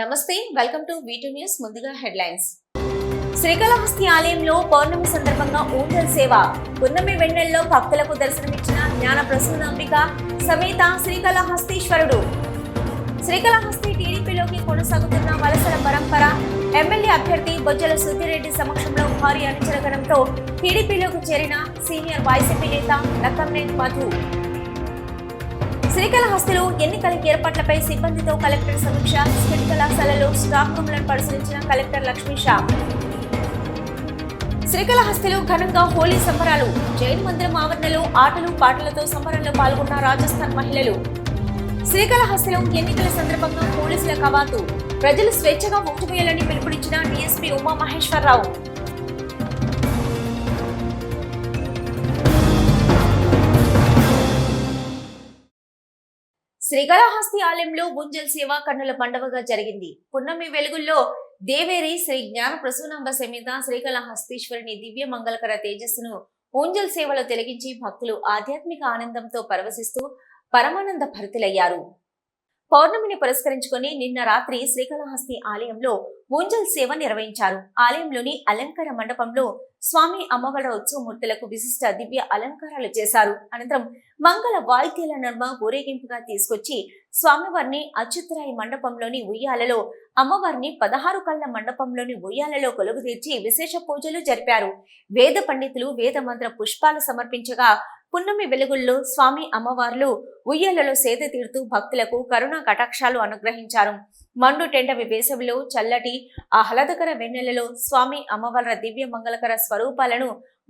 నమస్తే welcome to V two news ముందుగా headlines. Srikalahasti ఆలయంలో పౌర్ణమి సందర్భంగా ఊంజల్ సేవ. పున్నమి వెన్నెల్లో భక్తులకు దర్శనమిచ్చిన జ్ఞాన ప్రసూనాంబిక సమేత శ్రీకాళహస్తీశ్వరుడు. శ్రీకాళహస్తి టీడీపీలోకి కొనసాగుతున్న వలసల పరంపర ఎమ్మెల్యే అభ్యర్థి బొజ్జల సుద్దిరెడ్డి సమక్షంలో భారీ అనుచరగణంతో టీడీపీలోకి చేరిన సీనియర్ వైసీపీ నేత నక్కంనేని మధు. శ్రీకాళహస్తిలో ఎన్నికల ఏర్పాట్లపై సిబ్బందితో కలెక్టర్ సమీక్ష స్కిల్ కళాశాలలో స్టాక్ రూమ్లను పరిశీలించిన కలెక్టర్ లక్ష్మీషా శ్రీకాళహస్తిలో ఘనంగా హోలీ సంబరాలు జైన్ మందిరం ఆవరణలో ఆటలు పాటలతో సంబరంలో పాల్గొన్న రాజస్థాన్ మహిళలు. శ్రీకాళహస్తిలో ఎన్నికల సందర్భంగా పోలీసుల కవాతు ప్రజలు స్వేచ్ఛగా ఓటు పిలుపునిచ్చిన డీఎస్పీ ఉమా మహేశ్వరరావు శ్రీకాళహస్తి ఆలయంలో గుంజల్ సేవ కన్నుల పండవగా జరిగింది. పున్నమి వెలుగుల్లో దేవేరి శ్రీ జ్ఞాన ప్రసూనాంబ సమేత శ్రీకాళహస్తీశ్వరుని దివ్య మంగళకర తేజస్సును ఊంజల్ సేవలో తొలగించి భక్తులు ఆధ్యాత్మిక ఆనందంతో పరవశిస్తూ పరమానంద భరితులయ్యారు. పౌర్ణమిని పురస్కరించుకొని నిన్న రాత్రి శ్రీకాళహస్తి ఆలయంలో ఊంజల్ సేవ నిర్వహించారు. ఆలయంలోని అలంకార మండపంలో స్వామి అమ్మవారి ఉత్సవమూర్తులకు విశిష్ట దివ్య అలంకారాలు చేశారు. అనంతరం మంగళ వాయిద్యాల నర్మ ఊరేగింపుగా తీసుకొచ్చి స్వామివారిని అచ్యుతరాయి మండపంలోని ఉయ్యాలలో అమ్మవారిని పదహారు కళ్ళ మండపంలోని ఉయ్యాలలో కొలుగు తీర్చి విశేష పూజలు జరిపారు. వేద పండితులు వేద మంత్ర పుష్పాలు సమర్పించగా పున్నమి వెలుగుల్లో స్వామి అమ్మవార్లు ఉయ్యాలలో సేద తీరుతూ భక్తులకు కరుణా కటాక్షాలు అనుగ్రహించారు. మండు టెండవి వేసవిలో చల్లటి ఆహ్లాదకర వెన్నెలలో స్వామి అమ్మవార్ల దివ్య మంగళకర స్వరూపాలను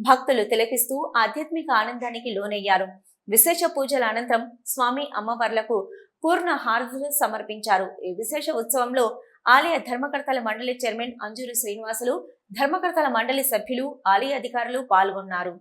భక్తులు తిలకిస్తూ ఆధ్యాత్మిక ఆనందానికి లోనయ్యారు. విశేష పూజల అనంతరం స్వామి అమ్మవార్లకు పూర్ణ హారతులు సమర్పించారు. ఈ విశేష ఉత్సవంలో ఆలయ ధర్మకర్తల మండలి చైర్మన్ అంజూరు శ్రీనివాసులు ధర్మకర్తల మండలి సభ్యులు ఆలయ అధికారులు పాల్గొన్నారు.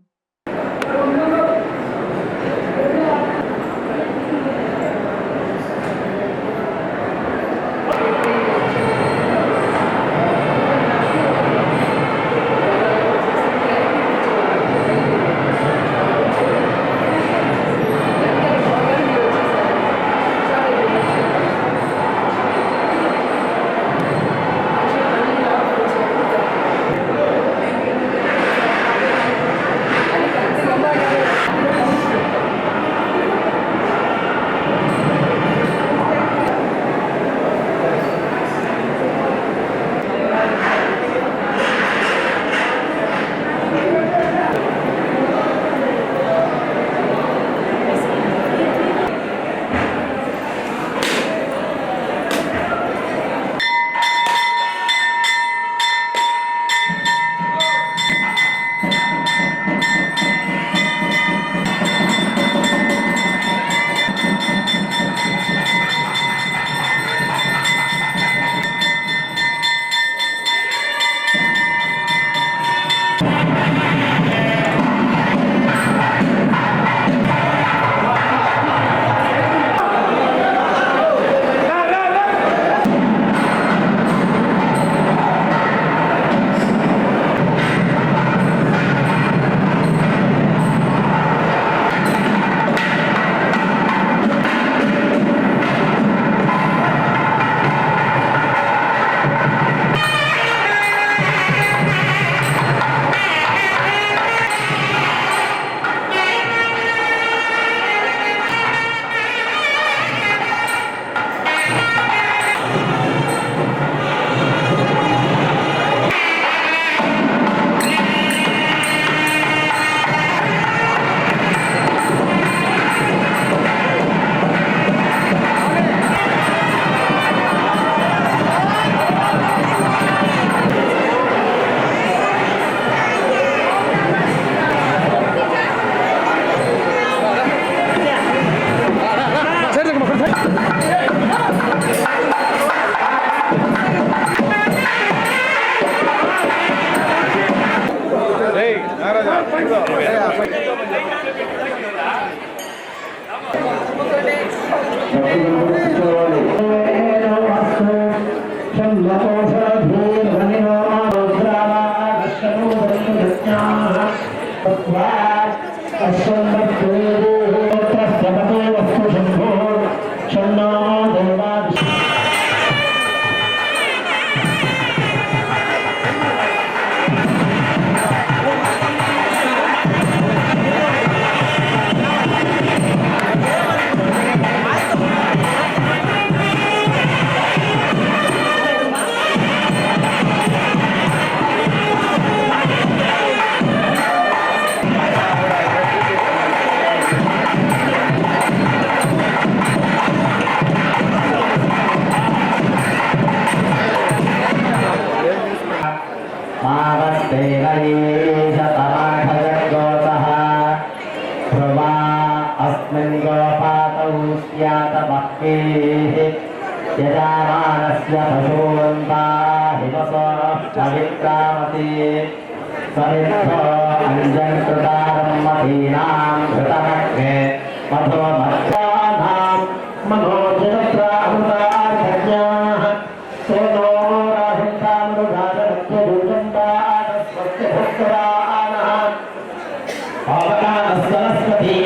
सरस्वती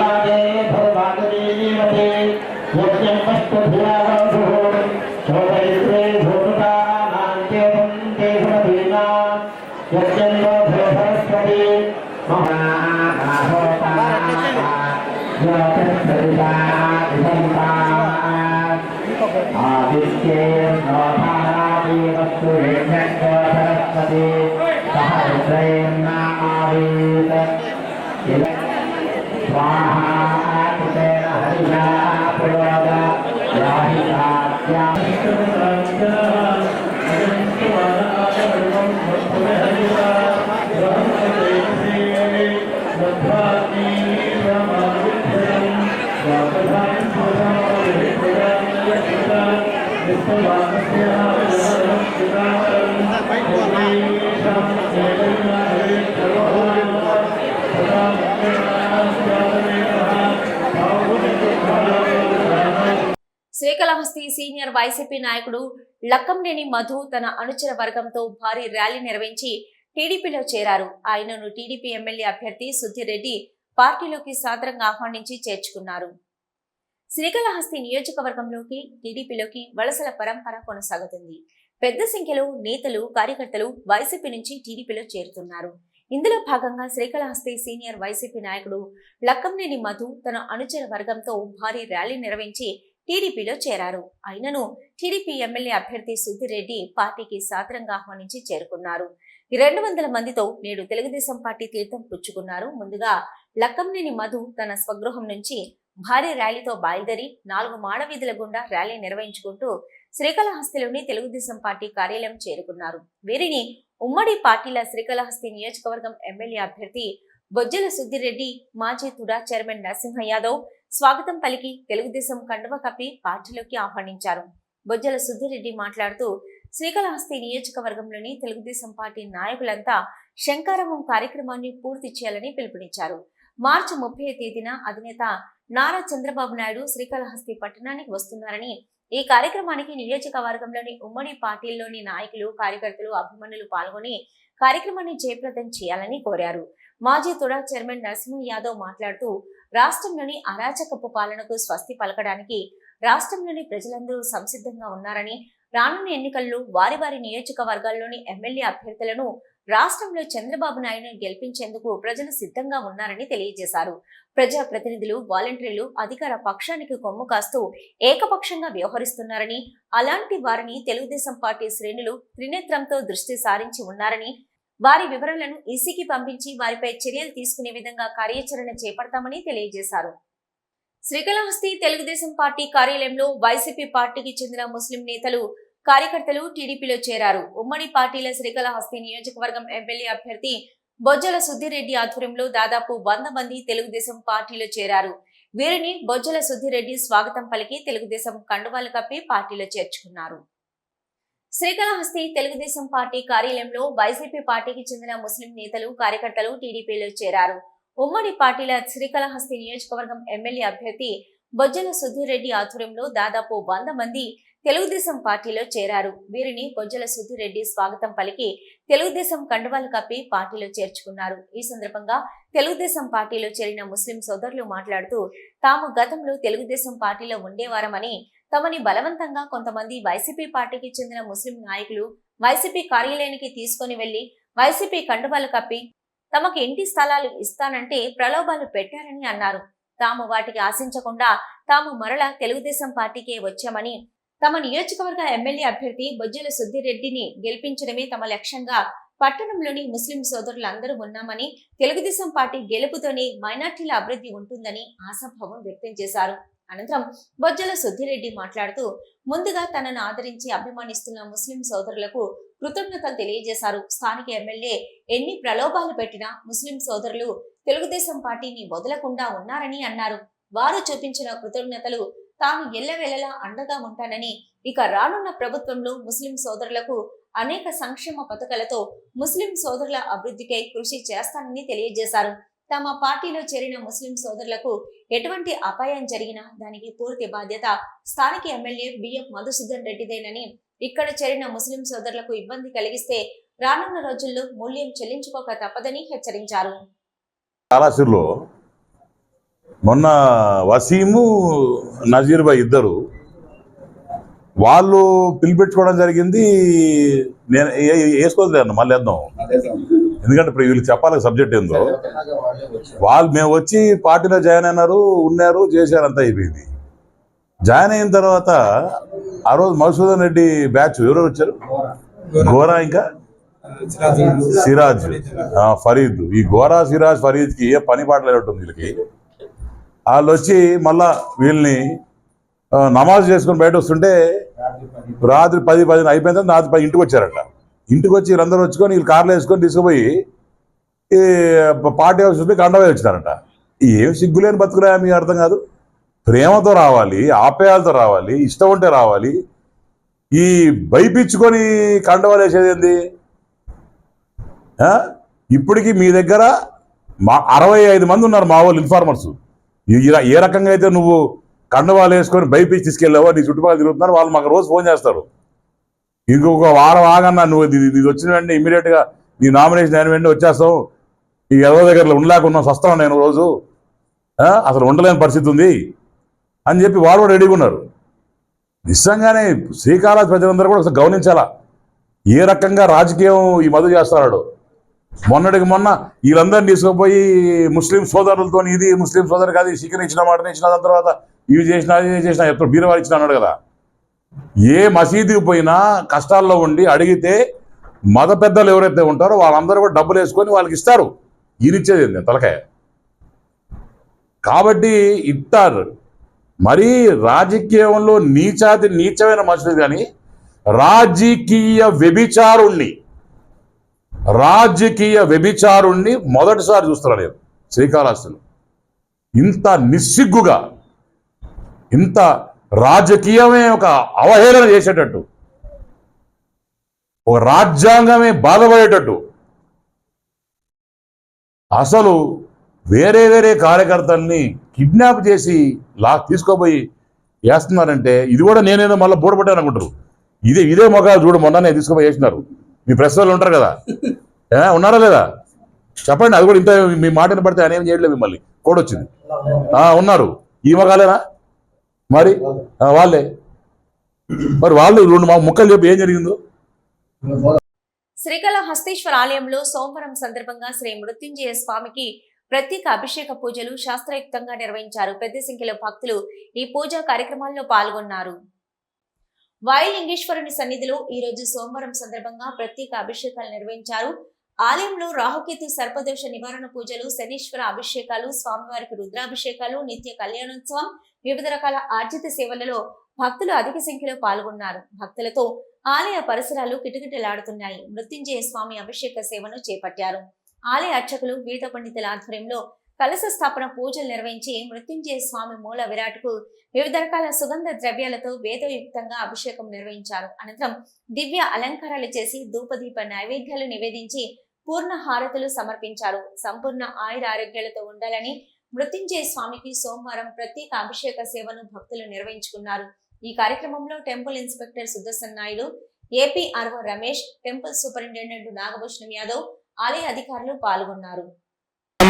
శ్రీకాళహస్తి సీనియర్ వైసీపీ నాయకుడు లక్కంనేని మధు తన అనుచర వర్గంతో భారీ ర్యాలీ నిర్వహించి టీడీపీలో చేరారు. ఆయనను టీడీపీ ఎమ్మెల్యే అభ్యర్థి సుద్దిరెడ్డి పార్టీలోకి సాదరంగా ఆహ్వానించి చేర్చుకున్నారు. శ్రీకాళహస్తి నియోజకవర్గంలోకి టీడీపీలోకి వలసల పరంపర కొనసాగుతుంది. పెద్ద సంఖ్యలో నేతలు కార్యకర్తలు వైసీపీ నుంచి టీడీపీలో చేరుతున్నారు. ఇందులో భాగంగా శ్రీకాళహస్తి సీనియర్ వైసీపీ నాయకుడు లక్కంనేని మధు తన అనుచర వర్గంతో భారీ ర్యాలీ నిర్వహించి టీడీపీలో చేరారు. అయినను టీడీపీ ఎమ్మెల్యే అభ్యర్థి సుద్దిరెడ్డి పార్టీకి సాదరంగా ఆహ్వానించి చేరుకున్నారు. రెండు వందల మందితో నేడు తెలుగుదేశం పార్టీ తీర్థం పుచ్చుకున్నారు. ముందుగా లక్కంనేని మధు తన స్వగృహం నుంచి భారీ ర్యాలీతో బయలుదేరి నాలుగు మాడవీధుల గుండా ర్యాలీ నిర్వహించుకుంటూ శ్రీకాళహస్తిలోని తెలుగుదేశం పార్టీ కార్యాలయం చేరుకున్నారు. వీరిని ఉమ్మడి పార్టీల శ్రీకాళహస్తి నియోజకవర్గం ఎమ్మెల్యే అభ్యర్థి బొజ్జల సుద్దిరెడ్డి మాజీ తుడా చైర్మన్ నరసింహ యాదవ్ స్వాగతం పలికి తెలుగుదేశం కండువ కప్పి పార్టీలోకి ఆహ్వానించారు. బొజ్జల సుద్దిరెడ్డి మాట్లాడుతూ శ్రీకాళహస్తి నియోజకవర్గంలోని తెలుగుదేశం పార్టీ నాయకులంతా శంకారవం కార్యక్రమాన్ని పూర్తి చేయాలని పిలుపునిచ్చారు. మార్చి ముప్పై తేదీన అధినేత నారా చంద్రబాబు నాయుడు శ్రీకాళహస్తి పట్టణానికి వస్తున్నారని ఈ కార్యక్రమానికి నియోజకవర్గంలోని ఉమ్మడి పార్టీల్లోని నాయకులు కార్యకర్తలు అభిమానులు పాల్గొని కార్యక్రమాన్ని జయప్రదం చేయాలని కోరారు. మాజీ తుడా చైర్మన్ నరసింహ యాదవ్ మాట్లాడుతూ రాష్ట్రంలోని అరాచకపు పాలనకు స్వస్తి పలకడానికి రాష్ట్రంలోని ప్రజలందరూ సంసిద్ధంగా ఉన్నారని రానున్న ఎన్నికల్లో వారి వారి నియోజకవర్గాల్లోని ఎమ్మెల్యే అభ్యర్థులను రాష్ట్రంలో చంద్రబాబు నాయుడును గెలిపించేందుకు ప్రజలు సిద్ధంగా ఉన్నారని తెలియజేశారు. ప్రజా ప్రతినిధులు వాలంటీర్లు అధికార పక్షానికి కొమ్ము కాస్తూ ఏకపక్షంగా వ్యవహరిస్తున్నారని అలాంటి వారిని తెలుగుదేశం పార్టీ శ్రేణులు త్రినేత్రంతో దృష్టి సారించి ఉన్నారని వారి వివరాలను ఈసీకి పంపించి వారిపై చర్యలు తీసుకునే విధంగా కార్యాచరణ చేపడతామని తెలియజేశారు. శ్రీకాళహస్తి తెలుగుదేశం పార్టీ కార్యాలయంలో వైసీపీ పార్టీకి చెందిన ముస్లిం నేతలు కార్యకర్తలు టీడీపీలో చేరారు. ఉమ్మడి పార్టీల శ్రీకాళహస్తి నియోజకవర్గం ఎమ్మెల్యే అభ్యర్థి బొజ్జల సుద్దిరెడ్డి ఆధ్వర్యంలో దాదాపు వంద మంది తెలుగుదేశం పార్టీలో చేరారు. వీరిని బొజ్జల సుద్దిరెడ్డి స్వాగతం పలికి తెలుగుదేశం కండువాలు కప్పి పార్టీలో చేర్చుకున్నారు. శ్రీకాళహస్తి తెలుగుదేశం పార్టీ కార్యాలయంలో వైసీపీ పార్టీకి చెందిన ముస్లిం నేతలు కార్యకర్తలు టీడీపీలో చేరారు. ఉమ్మడి పార్టీల శ్రీకాళహస్తి నియోజకవర్గం ఎమ్మెల్యే అభ్యర్థి బొజ్జల సుధీరెడ్డి ఆధ్వర్యంలో దాదాపు వంద మంది తెలుగుదేశం పార్టీలో చేరారు. వీరిని బొజ్జల సుధిరెడ్డి స్వాగతం పలికి తెలుగుదేశం కండువాలు కప్పి పార్టీలో చేర్చుకున్నారు. ఈ సందర్భంగా తెలుగుదేశం పార్టీలో చేరిన ముస్లిం సోదరులు మాట్లాడుతూ తాము గతంలో తెలుగుదేశం పార్టీలో ఉండేవారమని తమని బలవంతంగా కొంతమంది వైసీపీ పార్టీకి చెందిన ముస్లిం నాయకులు వైసీపీ కార్యాలయానికి తీసుకొని వెళ్ళి వైసీపీ కండువాలు కప్పి తమకు ఇంటి స్థలాలు ఇస్తానంటే ప్రలోభాలు పెట్టారని అన్నారు. తాము వాటికి ఆశించకుండా తాము మరల తెలుగుదేశం పార్టీకే వచ్చామని తమ నియోజకవర్గ ఎమ్మెల్యే అభ్యర్థి బొజ్జల సుద్దిరెడ్డిని గెలిపించడమే తమ లక్ష్యంగా పట్టణంలోని ముస్లిం సోదరులందరూ ఉన్నామని తెలుగుదేశం పార్టీ గెలుపుతోనే మైనార్టీల అభివృద్ధి ఉంటుందని ఆశాభావం వ్యక్తం చేశారు. అనంతరం బొజ్జల సుద్దిరెడ్డి మాట్లాడుతూ ముందుగా తనను ఆదరించి అభిమానిస్తున్న ముస్లిం సోదరులకు కృతజ్ఞతలు తెలియజేశారు. స్థానిక ఎమ్మెల్యే ఎన్ని ప్రలోభాలు పెట్టినా ముస్లిం సోదరులు తెలుగుదేశం పార్టీని వదలకుండా ఉన్నారని అన్నారు. వారు చూపించిన కృతజ్ఞతలు తాను ఎల్లవెల్లలా అండగా ఉంటానని ఇక రానున్న ప్రభుత్వంలో ముస్లిం సోదరులకు అనేక సంక్షేమ పథకాలతో ముస్లిం సోదరుల అభివృద్ధికై కృషి చేస్తానని తెలియజేశారు. తమ పార్టీలో చేరిన ముస్లిం సోదరులకు ఎటువంటి అపాయం జరిగినా దానికి పూర్తి బాధ్యత స్థానిక ఎమ్మెల్యే బిఎం మధుసూదన్ రెడ్డిదేనని ఇక్కడ చేరిన ముస్లిం సోదరులకు ఇబ్బంది కలిగిస్తే రానున్న రోజుల్లో మూల్యం చెల్లించుకోక తప్పదని హెచ్చరించారు. మొన్న వసీము నజీర్ భాయ్ ఇద్దరు వాళ్ళు పిలిపెట్టుకోవడం జరిగింది. నేను వేసుకోలేదు మళ్ళీ వేద్దాం ఎందుకంటే ఇప్పుడు వీళ్ళు చెప్పాలి సబ్జెక్ట్ ఏందో. వాళ్ళు మేము వచ్చి పార్టీలో జాయిన్ అయినారు ఉన్నారు చేశారు అంతా అయిపోయింది. జాయిన్ అయిన తర్వాత ఆ రోజు మధుసూదన్ రెడ్డి బ్యాచ్ ఎవరెవరు వచ్చారు? ఘోరా ఇంకా? సిరాజ్. ఫరీద్. ఈ ఘోరా సిరాజ్ ఫరీద్కి ఏ పని పాట లేనట్టుంది వీళ్ళకి? వాళ్ళు వచ్చి మళ్ళా వీళ్ళని నమాజ్ చేసుకొని బయట వస్తుంటే రాత్రి పది పది అయిపోయిన తర్వాత రాత్రి పది ఇంటికి వచ్చారంట. ఇంటికి వచ్చి వీళ్ళందరూ వచ్చుకొని వీళ్ళు కార్లో వేసుకొని తీసుకుపోయి ఈ పార్టీ హౌస్ పోయి కండవే వచ్చినారట. ఏం సిగ్గులేని బతుకులే మీకు అర్థం కాదు. ప్రేమతో రావాలి ఆప్యాయాలతో రావాలి ఇష్టం ఉంటే రావాలి. ఈ భయపించుకొని కండవాలు వేసేది ఏంది? ఇప్పటికీ ఇప్పటికి మీ దగ్గర మా అరవై ఐదు మంది ఉన్నారు మా వాళ్ళు ఇన్ఫార్మర్స్. ఏ రకంగా అయితే నువ్వు కండవాలు వేసుకొని భయపించి తీసుకెళ్ళావో నీ చుట్టుపక్కల తిరుగుతున్నారు వాళ్ళు మాకు రోజు ఫోన్ చేస్తారు. ఇంకొక వారం ఆగన్నా నువ్వు ఇది వచ్చిన వెంటనే ఇమీడియట్గా నీ నామినేషన్ అయిన వెంటనే వచ్చేస్తావు. ఈ ఎవరో దగ్గరలో ఉండలేకున్నాం వస్తాను నేను రోజు. అసలు ఉండలేని పరిస్థితి ఉంది. అని చెప్పి వాళ్ళు కూడా రెడీగా ఉన్నారు. నిజంగానే శ్రీకాళహస్తి ప్రజలందరూ కూడా అసలు గమనించాలా? ఏ రకంగా రాజకీయం ఈ మధు చేస్తున్నాడు? మొన్నటికి మొన్న వీళ్ళందరినీ తీసుకుపోయి ముస్లిం సోదరులతో ఇది ముస్లిం సోదరు కాదు చికెన్ ఇచ్చిన మటన్ ఇచ్చిన దాని తర్వాత ఇవి చేసిన అది చేసిన ఎప్పుడు బీరవారు ఇచ్చిన అన్నాడు కదా. ఏ మసీదుకి పోయినా కష్టాల్లో ఉండి అడిగితే మత పెద్దలు ఎవరైతే ఉంటారో వాళ్ళందరూ కూడా డబ్బులు వేసుకొని వాళ్ళకి ఇస్తారు. ఈయనిచ్చేది ఏంది? తలకాయ. కాబట్టి ఇస్తారు మరీ రాజకీయంలో నీచాతి నీచమైన మనుషులు కానీ రాజకీయ వ్యభిచారుణ్ణి రాజకీయ వ్యభిచారుణ్ణి మొదటిసారి చూస్తున్నా నేను? శ్రీకాళహస్తిలో. ఇంత నిస్సిగ్గుగా ఇంత రాజకీయమే ఒక అవహేళన చేసేటట్టు ఒక రాజ్యాంగమే బాధపడేటట్టు అసలు వేరే వేరే కార్యకర్తల్ని కిడ్నాప్ చేసి లా తీసుకోపోయి వేస్తున్నారంటే ఇది కూడా నేనేదో మళ్ళీ బూడపట్టాను అనుకుంటారు. ఇదే ఇదే మొగాలు చూడు మొన్ననే తీసుకుపోయి వేసినారు. మీ ప్రెస్ వాళ్ళు ఉంటారు కదా. ఉన్నారా లేదా? చెప్పండి అది కూడా ఇంత మీ మాటను పడితే ఆయన ఏం చేయట్లేదు మిమ్మల్ని. కూడా వచ్చింది. ఆ, ఉన్నారు. ఈ మొగాలేనా మరి? వాళ్ళే. మరి వాళ్ళు రెండు మా ముక్కలు చెప్పి ఏం జరిగిందో? శ్రీకాళహస్తీశ్వర ఆలయంలో సోమవారం సందర్భంగా శ్రీ మృత్యుంజయ స్వామికి ప్రత్యేక అభిషేక పూజలు శాస్త్రయుక్తంగా నిర్వహించారు. పెద్ద సంఖ్యలో భక్తులు ఈ పూజా కార్యక్రమాల్లో పాల్గొన్నారు. వాయులింగేశ్వరుని సన్నిధిలో ఈ రోజు సోమవారం సందర్భంగా ప్రత్యేక అభిషేకాలు నిర్వహించారు. ఆలయంలో రాహుకేతు సర్పదోష నివారణ పూజలు శనీశ్వర అభిషేకాలు స్వామివారికి రుద్రాభిషేకాలు నిత్య కళ్యాణోత్సవం వివిధ రకాల ఆర్జిత సేవలలో భక్తులు అధిక సంఖ్యలో పాల్గొన్నారు. భక్తులతో ఆలయ పరిసరాలు కిటకిటలాడుతున్నాయి. మృత్యుంజయ స్వామి అభిషేక సేవను చేపట్టారు. ఆలయ అర్చకులు వేద పండితుల ఆధ్వర్యంలో కలశ స్థాపన పూజలు నిర్వహించి మృత్యుంజయ స్వామి మూల విరాట్కు వివిధ రకాల సుగంధ ద్రవ్యాలతో వేదయుక్తంగా అభిషేకం నిర్వహించారు. అనంతరం దివ్య అలంకారాలు చేసి ధూపదీప నైవేద్యాలు నివేదించి పూర్ణ హారతులు సమర్పించారు. సంపూర్ణ ఆయుర ఆరోగ్యాలతో ఉండాలని మృత్యుంజయ స్వామికి సోమవారం ప్రత్యేక అభిషేక సేవను భక్తులు నిర్వహించుకున్నారు. ఈ కార్యక్రమంలో temple inspector Sudarshan Naidu AP RO Ramesh temple superintendent Nagabhushanam Yadav ఆలయ అధికారులు పాల్గొన్నారు.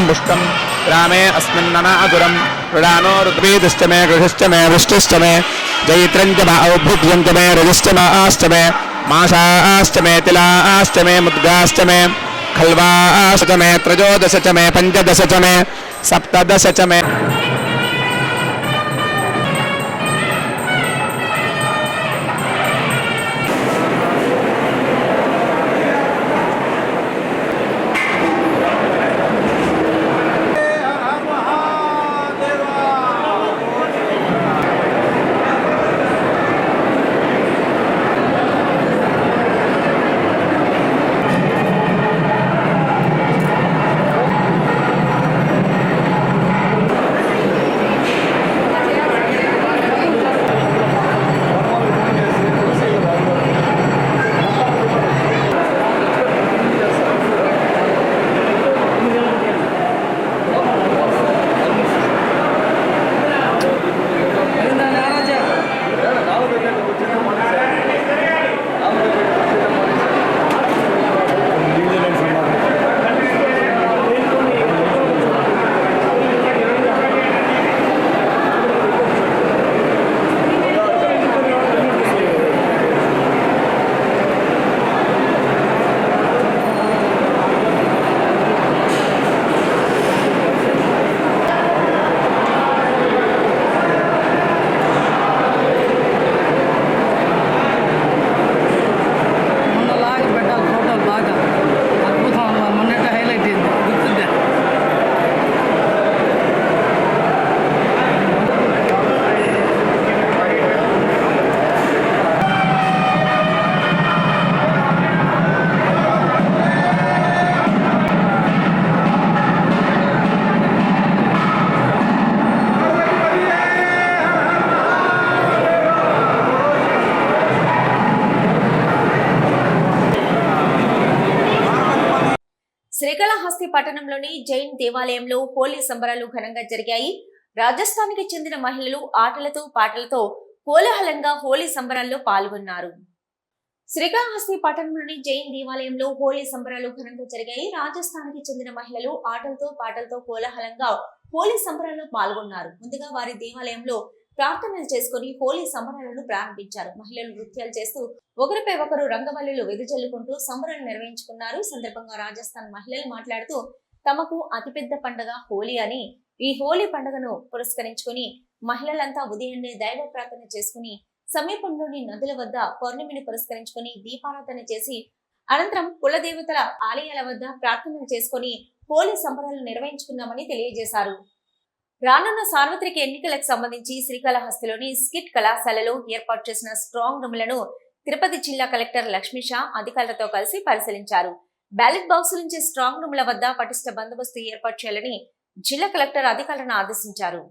पुष्टं ग्रामे अस्मिन्ननातुरं प्रदानो ऋग्वेदश्च मे गृहश्च मे वृष्टिश्च मे जयित्रञ्च च मा रजश्च माश्च मे माषाश्च मे तिलाश्च मे मुद्गाश्च मे खल्वाश्च मे त्रयोदश च मे पञ्चदश च मे सप्तदश च मे పట్టణంలోని జైన్ దేవాలయంలో హోలీ సంబరాలు ఘనంగా జరిగాయి. రాజస్థాన్కి చెందిన మహిళలు ఆటలతో పాటలతో కోలాహలంగా హోలీ సంబరాల్లో పాల్గొన్నారు. శ్రీకాళహస్తి పట్టణంలోని జైన్ దేవాలయంలో హోలీ సంబరాలు ఘనంగా జరిగాయి. రాజస్థాన్కి చెందిన మహిళలు ఆటలతో పాటలతో కోలాహలంగా హోలీ సంబరాల్లో పాల్గొన్నారు. ముందుగా వారి దేవాలయంలో ప్రార్థనలు చేసుకుని హోలీ సంబరాలను ప్రారంభించారు. మహిళలు నృత్యాలు చేస్తూ ఒకరిపై ఒకరు రంగవల్లులు వెదజల్లుకుంటూ సంబరాలు నిర్వహించుకున్నారు. సందర్భంగా రాజస్థాన్ మహిళలు మాట్లాడుతూ తమకు అతిపెద్ద పండుగ హోలీ అని ఈ హోలీ పండుగను పురస్కరించుకుని మహిళలంతా ఉదయాన్నే దైవ ప్రార్థన చేసుకుని సమీపంలోని నదుల వద్ద పౌర్ణమిని పురస్కరించుకుని దీపారాధన చేసి అనంతరం కులదేవతల ఆలయాల వద్ద ప్రార్థనలు చేసుకుని హోలీ సంబరాలు నిర్వహించుకున్నామని తెలియజేశారు. రానున్న సార్వత్రిక ఎన్నికలకు సంబంధించి శ్రీకాళహస్తిలోని స్కిట్ కళాశాలలో ఏర్పాటు చేసిన స్ట్రాంగ్ రూమ్లను తిరుపతి జిల్లా కలెక్టర్ లక్ష్మీషా అధికారులతో కలిసి పరిశీలించారు. బ్యాలెట్ బాక్సుల నుంచి స్ట్రాంగ్ రూమ్ల వద్ద పటిష్ట బందోబస్తు ఏర్పాటు చేయాలని జిల్లా కలెక్టర్ అధికారులను ఆదేశించారు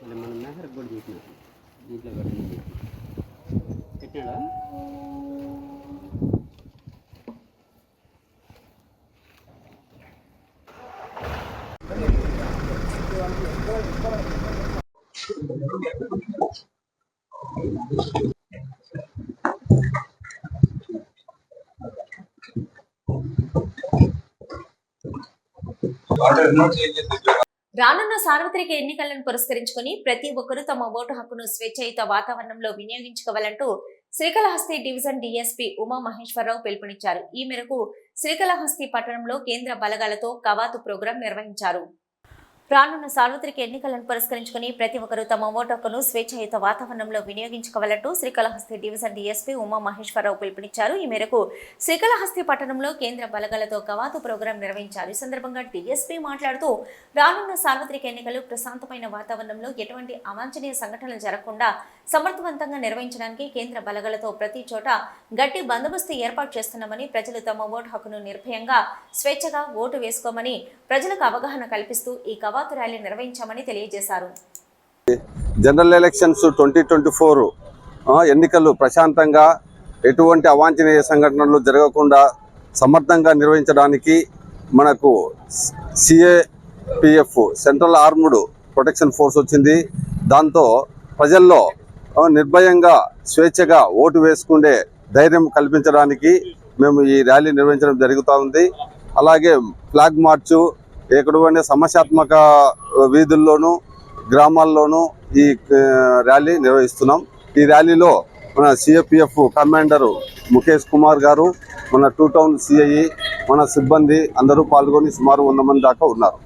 మళ్ళీ మనం మెహర్ కూడా చూసినాం దీంట్లో పెట్టండి పెట్టాడా రానున్న సార్వత్రిక ఎన్నికలను పురస్కరించుకుని ప్రతి ఒక్కరూ తమ ఓటు హక్కును స్వేచ్ఛాయుత వాతావరణంలో వినియోగించుకోవాలంటూ శ్రీకాళహస్తి డివిజన్ డిఎస్పీ ఉమా మహేశ్వరరావు పిలుపునిచ్చారు. ఈ మేరకు శ్రీకాళహస్తి పట్టణంలో కేంద్ర బలగాలతో కవాతు ప్రోగ్రాం నిర్వహించారు. రానున్న సార్వత్రిక ఎన్నికలను పురస్కరించుకుని ప్రతి ఒక్కరూ తమ ఓటు హక్కును స్వేచ్ఛాయుత వాతావరణంలో వినియోగించుకోవాలంటూ శ్రీకాళహస్తి డివిజన్ డీఎస్పీ ఉమా మహేశ్వరరావు పిలుపునిచ్చారు. ఈ మేరకు శ్రీకాళహస్తి పట్టణంలో కేంద్ర బలగాలతో కవాతు ప్రోగ్రాం నిర్వహించారు ఈ సందర్భంగా డీఎస్పీ మాట్లాడుతూ రానున్న సార్వత్రిక ఎన్నికలు ప్రశాంతమైన వాతావరణంలో ఎటువంటి అవాంఛనీయ సంఘటనలు జరగకుండా సమర్థవంతంగా నిర్వహించడానికి కేంద్ర బలగాలతో ప్రతి చోట గట్టి బందోబస్తు ఏర్పాటు చేస్తున్నామని ప్రజలు తమ ఓటు హక్కును నిర్భయంగా స్వేచ్ఛగా ఓటు వేసుకోమని ప్రజలకు అవగాహన కల్పిస్తూ ఈ కవాతు ర్యాలీ నిర్వహించామని తెలియజేశారు. General elections twenty twenty four ఎన్నికలు ప్రశాంతంగా ఎటువంటి అవాంఛనీయ సంఘటనలు జరగకుండా సమర్థంగా నిర్వహించడానికి మనకు CAPF central armed protection force వచ్చింది. దాంతో ప్రజల్లో నిర్భయంగా స్వేచ్ఛగా ఓటు వేసుకునే ధైర్యం కల్పించడానికి మేము ఈ ర్యాలీ నిర్వహించడం జరుగుతూ ఉంది. అలాగే ఫ్లాగ్ మార్చు ఎక్కడ సమస్యాత్మక వీధుల్లోనూ గ్రామాల్లోనూ ఈ ర్యాలీ నిర్వహిస్తున్నాం. ఈ ర్యాలీలో మన సిఎపిఎఫ్ కమాండరు ముఖేష్ కుమార్ గారు మన టూ టౌన్ సిఐ మన సిబ్బంది అందరూ పాల్గొని సుమారు వంద మంది దాకా ఉన్నారు.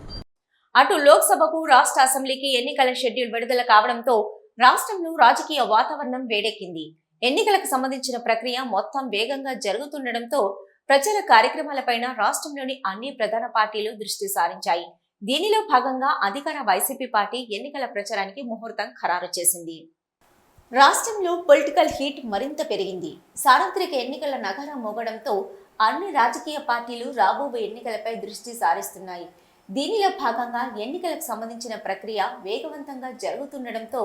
అటు లోక్సభకు రాష్ట్ర అసెంబ్లీకి ఎన్నికల షెడ్యూల్ విడుదల కావడంతో రాష్ట్రంలో రాజకీయ వాతావరణం వేడెక్కింది. ఎన్నికలకు సంబంధించిన ప్రక్రియ మొత్తం వేగంగా జరుగుతుండటంతో ప్రచార కార్యక్రమాలపైన రాష్ట్రంలోని అన్ని ప్రధాన పార్టీలు దృష్టి సారించాయి. దీనిలో భాగంగా అధికార వైసీపీ పార్టీ ఎన్నికల ప్రచారానికి ముహూర్తం ఖరారు చేసింది. రాష్ట్రంలో పొలిటికల్ హీట్ మరింత పెరిగింది. సార్వత్రిక ఎన్నికల నగరం మోగడంతో అన్ని రాజకీయ పార్టీలు రాబోయే ఎన్నికలపై దృష్టి సారిస్తున్నాయి. దీనిలో భాగంగా ఎన్నికలకు సంబంధించిన ప్రక్రియ వేగవంతంగా జరుగుతుండటంతో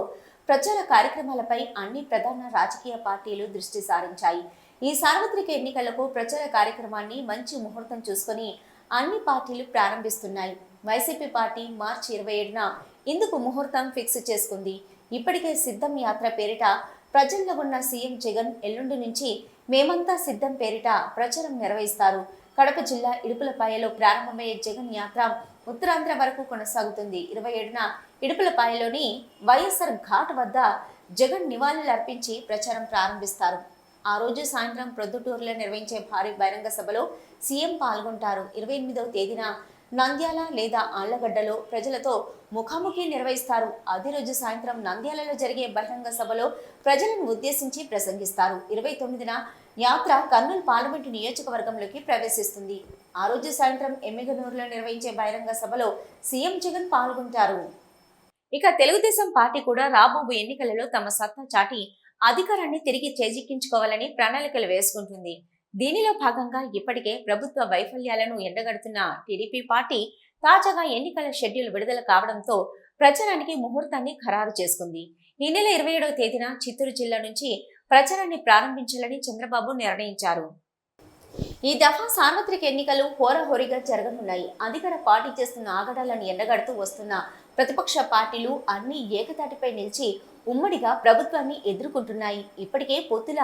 ప్రచార కార్యక్రమాలపై అన్ని ప్రధాన రాజకీయ పార్టీలు దృష్టి సారించాయి. ఈ సార్వత్రిక ఎన్నికలకు ప్రచార కార్యక్రమాన్ని మంచి ముహూర్తం చూసుకొని అన్ని పార్టీలు ప్రారంభిస్తున్నాయి. వైసీపీ పార్టీ మార్చి ఇరవై ఏడున ఇందుకు ముహూర్తం ఫిక్స్ చేసుకుంది. ఇప్పటికే సిద్ధం యాత్ర పేరిట ప్రజల్లో ఉన్న సీఎం జగన్ ఎల్లుండి నుంచి మేమంతా సిద్ధం పేరిట ప్రచారం నిర్వహిస్తారు. కడప జిల్లా ఇడుపులపాయలో ప్రారంభమయ్యే జగన్ యాత్ర ఉత్తరాంధ్ర వరకు కొనసాగుతుంది. ఇరవై ఏడున ఇడుపులపాయలోని వైఎస్ఆర్ ఘాట్ వద్ద జగన్ నివాళులు అర్పించి ప్రచారం ప్రారంభిస్తారు. ఆ రోజు సాయంత్రం ప్రొద్దుటూరులో నిర్వహించే భారీ బహిరంగ సభలో సీఎం పాల్గొంటారు. ఇరవై ఎనిమిదవ తేదీన నంద్యాల లేదా ఆళ్ళగడ్డలో ప్రజలతో ముఖాముఖి నిర్వహిస్తారు. అదే రోజు సాయంత్రం నంద్యాలలో జరిగే బహిరంగ సభలో ప్రజలను ఉద్దేశించి ప్రసంగిస్తారు. ఇరవై తొమ్మిదిన యాత్ర కర్నూలు పార్లమెంటు నియోజకవర్గంలోకి ప్రవేశిస్తుంది. ఆ రోజు సాయంత్రం ఎమ్మిగనూరులో నిర్వహించే బహిరంగ సభలో సీఎం జగన్ పాల్గొంటారు. ఇక తెలుగుదేశం పార్టీ కూడా రాబోబు ఎన్నికలలో తమ సత్తా చాటి అధికారాన్ని తిరిగి చేజిక్కించుకోవాలని ప్రణాళికలు వేసుకుంటుంది. దీనిలో భాగంగా ఇప్పటికే ప్రభుత్వ వైఫల్యాలను ఎండగడుతున్న టీడీపీ పార్టీ తాజాగా ఎన్నికల షెడ్యూల్ విడుదల కావడంతో ప్రచారానికి ముహూర్తాన్ని ఖరారు చేసుకుంది. ఈ నెల ఇరవై ఏడవ తేదీన చిత్తూరు జిల్లా నుంచి ప్రచారాన్ని ప్రారంభించాలని చంద్రబాబు నిర్ణయించారు. ఈ దఫా సార్వత్రిక ఎన్నికలు హోరాహోరీగా జరగనున్నాయి. అధికార పార్టీ చేస్తున్న ఆగడాలను ఎండగడుతూ వస్తున్న ప్రతిపక్ష పార్టీలు అన్ని ఏకతాటిపై నిలిచి ఉమ్మడిగా ప్రభుత్వాన్ని ఎదుర్కొంటున్నాయి. ఇప్పటికే పొత్తుల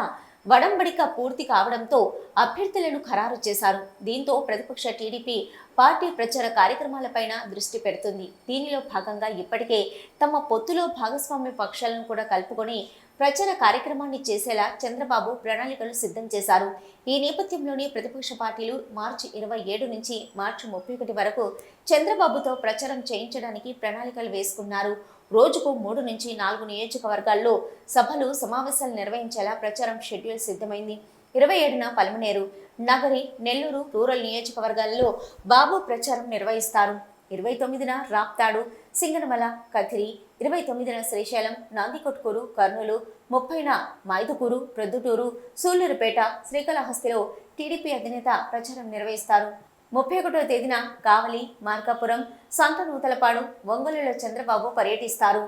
వడంబడిక పూర్తి కావడంతో అభ్యర్థులను ఖరారు చేశారు. దీంతో ప్రతిపక్ష టీడీపీ పార్టీ ప్రచార కార్యక్రమాలపైన దృష్టి పెడుతుంది. దీనిలో భాగంగా ఇప్పటికే తమ పొత్తులో భాగస్వామ్య పక్షాలను కూడా కలుపుకొని ప్రచార కార్యక్రమాన్ని చేసేలా చంద్రబాబు ప్రణాళికలు సిద్ధం చేశారు. ఈ నేపథ్యంలోనే ప్రతిపక్ష పార్టీలు మార్చి ఇరవై ఏడు నుంచి మార్చి ముప్పై ఒకటి వరకు చంద్రబాబుతో ప్రచారం చేయించడానికి ప్రణాళికలు వేసుకున్నారు. రోజుకు మూడు నుంచి నాలుగు నియోజకవర్గాల్లో సభలు సమావేశాలు నిర్వహించేలా ప్రచారం షెడ్యూల్ సిద్ధమైంది. ఇరవై ఏడున పలమనేరు నగరి నెల్లూరు రూరల్ నియోజకవర్గాల్లో బాబు ప్రచారం నిర్వహిస్తారు. ఇరవై తొమ్మిదిన రాప్తాడు సింగనమల కథిరి ఇరవై తొమ్మిదిన శ్రీశైలం నాందికొట్కూరు కర్నూలు ముప్పైన మైదుకూరు ప్రొద్దుటూరు సూళ్ళూరుపేట శ్రీకాళహస్తిలో టీడీపీ అధినేత ప్రచారం నిర్వహిస్తారు. ముప్పై ఒకటో తేదీన కావలి మార్కాపురం సొంత నూతలపాడు ఒంగోలులో చంద్రబాబు పర్యటిస్తారు.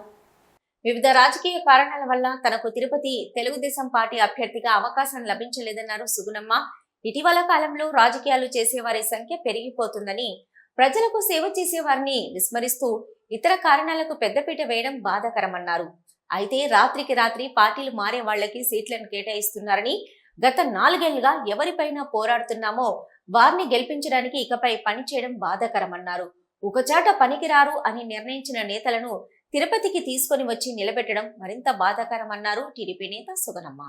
వివిధ రాజకీయ కారణాల వల్ల తనకు తిరుపతి తెలుగుదేశం పార్టీ అభ్యర్థిగా అవకాశం లభించలేదన్నారు సుగుణమ్మ. ఇటీవల కాలంలో రాజకీయాలు చేసేవారి సంఖ్య పెరిగిపోతుందని ప్రజలకు సేవ చేసేవారిని విస్మరిస్తూ ఇతర కారణాలకు పెద్దపీట వేయడం బాధాకరమన్నారు. అయితే రాత్రికి రాత్రి పార్టీలు మారే వాళ్ళకి సీట్లను కేటాయిస్తున్నారని గత నాలుగేళ్ళుగా ఎవరిపైన పోరాడుతున్నామో వారిని గెలిపించడానికి ఇకపై పనిచేయడం బాధాకరమన్నారు. ఒకచాట పనికిరారు అని నిర్ణయించిన నేతలను తిరుపతికి తీసుకొని వచ్చి నిలబెట్టడం మరింత బాధాకరమన్నారు టీడీపీ నేత సుగనమ్మ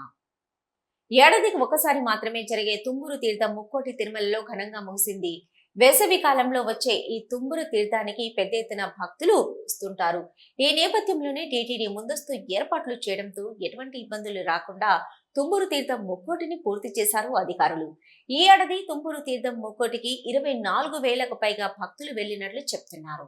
ఏడాదికి ఒకసారి మాత్రమే జరిగే తుమ్మూరు తీర్థం ముక్కోటి తిరుమలలో ఘనంగా ముగిసింది. వేసవి కాలంలో వచ్చే ఈ తుమ్మూరు తీర్థానికి పెద్ద ఎత్తున భక్తులు వస్తుంటారు. ఈ నేపథ్యంలోనే టీటీడీ ముందస్తు ఏర్పాట్లు చేయడంతో ఎటువంటి ఇబ్బందులు రాకుండా తుమ్మూరు తీర్థం ముక్కోటిని పూర్తి చేశారు అధికారులు. ఈ ఏడాది తుమ్మూరు తీర్థం ముక్కోటికి ఇరవై నాలుగు వేలకు పైగా భక్తులు వెళ్ళినట్లు చెప్తున్నారు.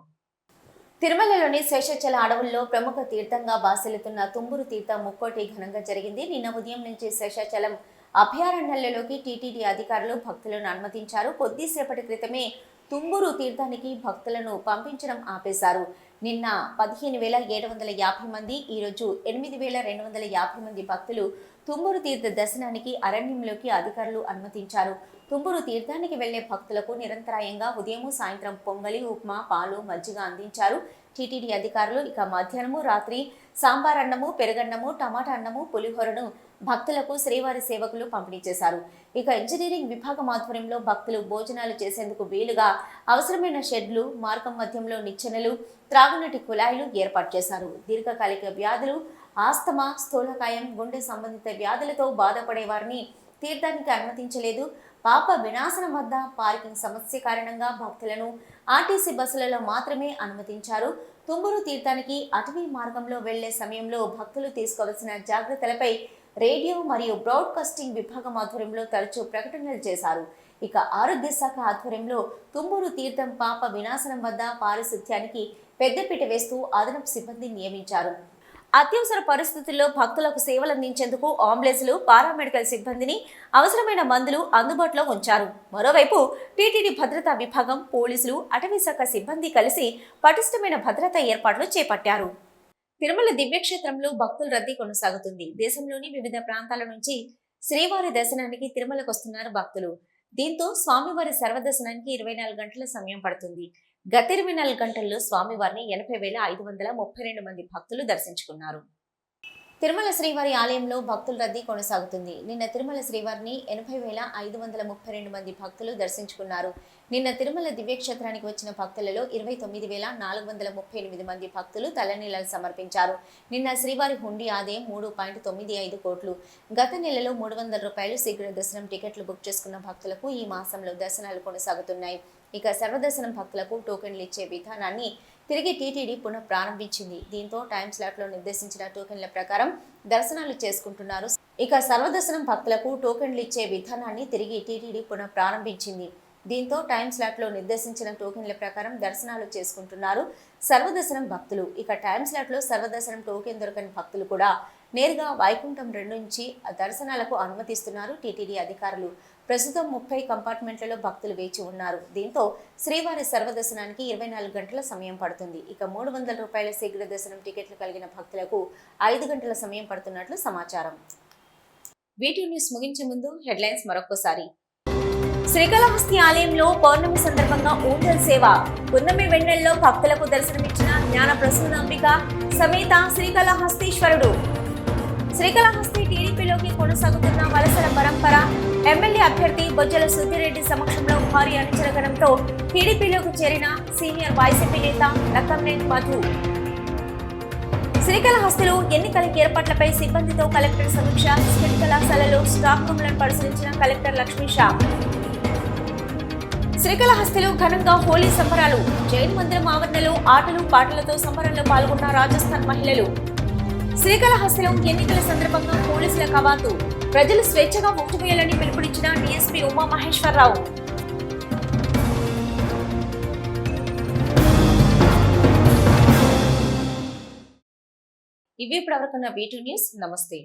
తిరుమలలోని శేషాచల అడవుల్లో ప్రముఖ తీర్థంగా బాసిల్లుతున్న తుంబురు తీర్థం ముక్కోటి ఘనంగా జరిగింది. నిన్న ఉదయం నుంచి శేషాచలం అభయారణ్యాలలోకి టీటీడీ అధికారులు భక్తులను అనుమతించారు. కొద్దిసేపటి క్రితమే తుంబురు తీర్థానికి భక్తులను పంపించడం ఆపేశారు. నిన్న పదిహేను వేల ఏడు వందల యాభై మంది ఈరోజు ఎనిమిది వేల రెండు వందల యాభై మంది భక్తులు తుమ్మూరు తీర్థ దర్శనానికి అరణ్యంలోకి అధికారులు అనుమతించారు. తుంబూరు తీర్థానికి వెళ్ళే భక్తులకు నిరంతరాయంగా ఉదయం సాయంత్రం పొంగలి ఉప్మా పాలు మజ్జిగ అందించారు. టీటీడీ అధికారులు ఇక మధ్యాహ్నము రాత్రి సాంబార్ అన్నము పెరుగన్నము టమాటా అన్నము పులిహోరను భక్తులకు శ్రీవారి సేవకులు పంపిణీ చేశారు. ఇక ఇంజనీరింగ్ విభాగం ఆధ్వర్యంలో భక్తులు భోజనాలు చేసేందుకు వీలుగా అవసరమైన షెడ్లు మార్గం మధ్యంలో నిచ్చెనలు త్రాగునీటి కుళాయిలు ఏర్పాటు చేశారు. దీర్ఘకాలిక వ్యాధులు ఆస్తమా స్థూలకాయం గుండె సంబంధిత వ్యాధులతో బాధపడే వారిని తీర్థానికి అనుమతించలేదు. పాప వినాశనం వద్ద పార్కింగ్ సమస్య కారణంగా భక్తులను ఆర్టీసీ బస్సులలో మాత్రమే అనుమతించారు. తుమ్మూరు తీర్థానికి అటవీ మార్గంలో వెళ్ళే సమయంలో భక్తులు తీసుకోవాల్సిన జాగ్రత్తలపై రేడియో మరియు బ్రాడ్కాస్టింగ్ విభాగం ఆధ్వర్యంలో తరచూ ప్రకటనలు చేశారు. ఇక ఆరోగ్య శాఖ ఆధ్వర్యంలో తుమ్మూరు తీర్థం పాప వినాశనం వద్ద పారిశుధ్యానికి పెద్దపీట వేస్తూ అదనపు సిబ్బంది నియమించారు. అత్యవసర పరిస్థితుల్లో భక్తులకు సేవలు అందించేందుకు అంబులెన్సులు పారామెడికల్ సిబ్బందిని అవసరమైన మందులు అందుబాటులో ఉంచారు. మరోవైపు టీటీడీ భద్రతా విభాగం పోలీసులు అటవీ శాఖ సిబ్బంది కలిసి పటిష్టమైన భద్రతా ఏర్పాట్లు చేపట్టారు. తిరుమల దివ్యక్షేత్రంలో భక్తుల రద్దీ కొనసాగుతుంది. దేశంలోని వివిధ ప్రాంతాల నుంచి శ్రీవారి దర్శనానికి తిరుమలకు వస్తున్నారు భక్తులు. దీంతో స్వామివారి సర్వదర్శనానికి ఇరవై నాలుగు గంటల సమయం పడుతుంది. గత ఇరవై నాలుగు గంటల్లో స్వామివారిని ఎనభై వేల ఐదు వందల ముప్పై రెండు మంది భక్తులు దర్శించుకున్నారు. తిరుమల శ్రీవారి ఆలయంలో భక్తుల రద్దీ కొనసాగుతుంది. నిన్న తిరుమల శ్రీవారిని ఎనభై వేల ఐదు వందల ముప్పై రెండు మంది భక్తులు దర్శించుకున్నారు. నిన్న తిరుమల దివ్యక్షేత్రానికి వచ్చిన భక్తులలో ఇరవై తొమ్మిది వేల నాలుగు వందల ముప్పై ఎనిమిది మంది భక్తులు తలనీలాలు సమర్పించారు. నిన్న శ్రీవారి హుండీ ఆదాయం మూడు పాయింట్ తొమ్మిది ఐదు కోట్లు. గత నెలలో మూడు వందల రూపాయలు శీఘ్ర దర్శనం టికెట్లు బుక్ చేసుకున్న భక్తులకు ఈ మాసంలో దర్శనాలు కొనసాగుతున్నాయి. ఇక సర్వదర్శనం భక్తులకు టోకెన్లు ఇచ్చే విధానాన్ని తిరిగి టీటీడీ పునః ప్రారంభించింది దీంతో టైం స్లాట్లో నిర్దేశించిన టోకెన్ల ప్రకారం దర్శనాలు చేసుకుంటున్నారు. ఇక సర్వదర్శనం భక్తులకు టోకెన్లు ఇచ్చే విధానాన్ని తిరిగి టీటీడీ పునః ప్రారంభించింది దీంతో టైం స్లాట్లో నిర్దేశించిన టోకెన్ల ప్రకారం దర్శనాలు చేసుకుంటున్నారు సర్వదర్శనం భక్తులు. ఇక టైం స్లాట్లో సర్వదర్శనం టోకెన్ దొరకని భక్తులు కూడా నేరుగా వైకుంఠం రెండు నుంచి దర్శనాలకు అనుమతిస్తున్నారు టీటీడీ అధికారులు. ప్రస్తుతం ముప్పై కంపార్ట్మెంట్లలో భక్తులు వేచి ఉన్నారు. దీంతో శ్రీవారి సర్వదర్శనానికి ఇరవై నాలుగు గంటల సమయం పడుతుంది. ఇక మూడు వందల రూపాయల శీఘ్ర దర్శనం టికెట్లు కలిగిన భక్తులకు ఐదు గంటల సమయం పడుతున్నట్లు సమాచారం. వీటి న్యూస్ ముగించే ముందు హెడ్లైన్స్ మరొకసారి శ్రీకాళహస్తి ఆలయంలో పౌర్ణమి సందర్భంగా ఊంజల్ సేవ. పున్నమి వెన్నెల్లో భక్తులకు దర్శనమిచ్చిన జ్ఞాన ప్రసూనాంబిక సమేత శ్రీకాళహస్తీశ్వరుడు. శ్రీకాళహస్తి టీడీపీలోకి కొనసాగుతున్న వలసల పరంపర ఎమ్మెల్యే అభ్యర్థి బొజ్జల సుద్దిరెడ్డి సమక్షంలో భారీ అనుచరగణంతో టీడీపీలోకి చేరిన సీనియర్ వైసీపీ నేత లక్కంనేని మధు. శ్రీకాళహస్తిలో ఎన్నికల ఏర్పాట్లపై సిబ్బందితో కలెక్టర్ సమీక్ష స్కిల్ కళాశాలలో స్టాక్ రూమ్లను పరిశీలించిన కలెక్టర్ లక్ష్మీషా శ్రీకాళహస్తిలో ఘనంగా హోలీ సంబరాలు జైన్ మందిరం ఆవరణలో ఆటలు పాటలతో సంబరంలో పాల్గొన్న రాజస్థాన్ మహిళలు. శ్రీకాళహస్తిలో ఎన్నికల సందర్భంగా పోలీసుల కవాతు. ప్రజలు స్వేచ్ఛగా ఓటు వేయాలని పిలుపునిచ్చిన డీఎస్పీ ఉమా మహేశ్వరరావు. ఇవే ప్రవర్తన వీటూ న్యూస్. నమస్తే.